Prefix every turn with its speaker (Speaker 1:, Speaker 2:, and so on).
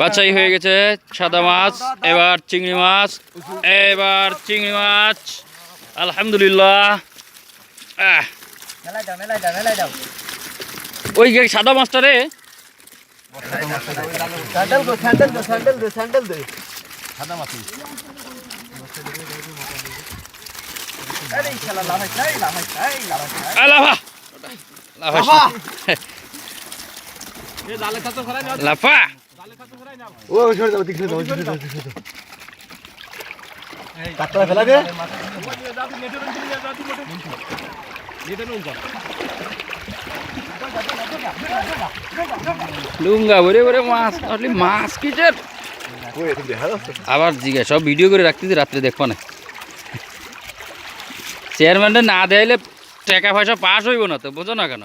Speaker 1: বাছাই হয়ে গেছে সাদা মাছ এবার চিংড়ি মাছ এবার চিংড়ি মাছ। আলহামদুলিল্লাহ। ওই যে সাদা মাছটা রে। লাফা। লাফা লাফা
Speaker 2: ও ছোড় দাও দিকে দাও দিকে দাও দিকে দাও কাটলা ফেলা দে।
Speaker 1: লুঙ্গা ভরে ভরে মাছ আসলে মাছ কিসের? আবার জিজ্ঞাসা সব ভিডিও করে রাখতেছি রাত্রে দেখব না। চেয়ারম্যানটা না দেয়াইলে টাকা পয়সা পাস হইব না তো বোঝো না কেন?